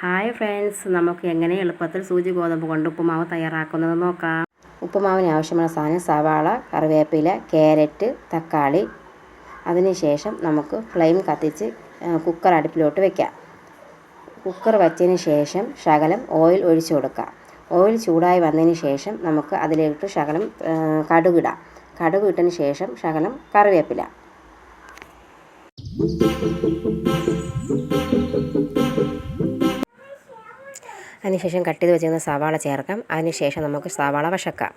Hi friends നമുക്ക് എങ്ങനെ എളുപ്പത്തിൽ സൂചി ഗോതമ്പ് കൊണ്ട് ഉപ്പുമാവ് തയ്യാറാക്കുന്നത് നോക്കാം. ഉപ്പുമാവിന് ആവശ്യമുള്ള സാധനം സവാള കറിവേപ്പില ക്യാരറ്റ് തക്കാളി. അതിനുശേഷം നമുക്ക് ഫ്ലെയിം കത്തിച്ച് കുക്കർ അടുപ്പിലോട്ട് വെക്കാം. കുക്കർ വച്ചതിന് ശേഷം ശകലം ഓയിൽ ഒഴിച്ചു കൊടുക്കാം. ഓയിൽ ചൂടായി വന്നതിന് ശേഷം നമുക്ക് അതിലേക്ക് ശകലം കടുകിടാം. കടുക് ഇട്ടതിന് ശേഷം ശകലം കറിവേപ്പില. അതിനുശേഷം കട്ട് ചെയ്ത് വെച്ചിരുന്ന സവാള ചേർക്കാം. അതിനുശേഷം നമുക്ക് സവാള വശക്കാം.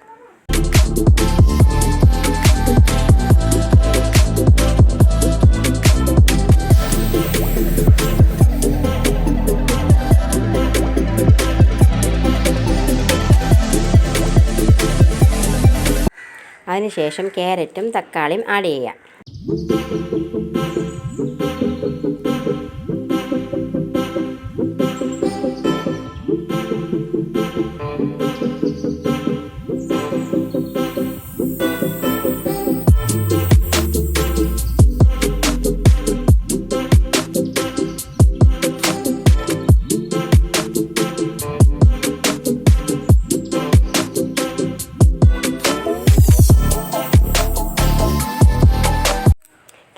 അതിനുശേഷം ക്യാരറ്റും തക്കാളിയും ആഡ് ചെയ്യാം.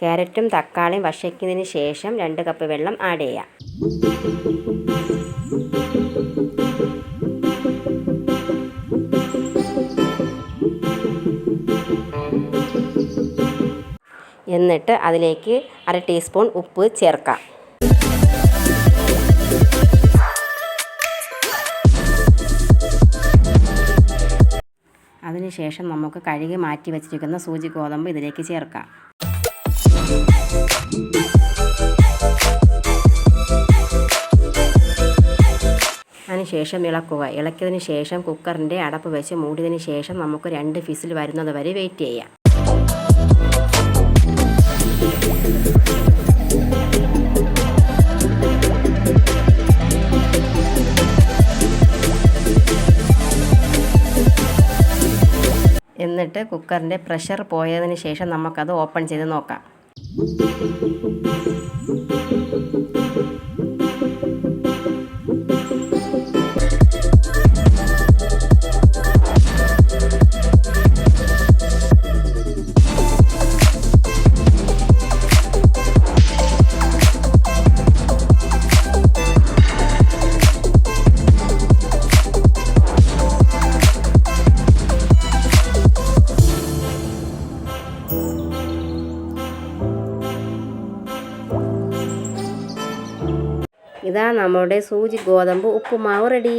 ക്യാരറ്റും തക്കാളിയും വഷയ്ക്കുന്നതിന് ശേഷം രണ്ട് കപ്പ് വെള്ളം ആഡ് ചെയ്യാം. എന്നിട്ട് അതിലേക്ക് അര ടീസ്പൂൺ ഉപ്പ് ചേർക്കാം. അതിനുശേഷം നമുക്ക് കഴുകി മാറ്റി വെച്ചിരിക്കുന്ന സൂചി ഗോതമ്പ് ഇതിലേക്ക് ചേർക്കാം. അതിനുശേഷം ഇളക്കുക. ഇളക്കിയതിന് ശേഷം കുക്കറിന്റെ അടപ്പ് വെച്ച് മൂടിയതിന് ശേഷം നമുക്ക് രണ്ട് ഫിസിൽ വരുന്നത് വരെ വെയിറ്റ് ചെയ്യാം. എന്നിട്ട് കുക്കറിന്റെ പ്രഷർ പോയതിന് ശേഷം നമുക്കത് ഓപ്പൺ ചെയ്ത് നോക്കാം. ഇതാ നമ്മുടെ സൂചി ഗോതമ്പ് ഉപ്പുമാവ് റെഡി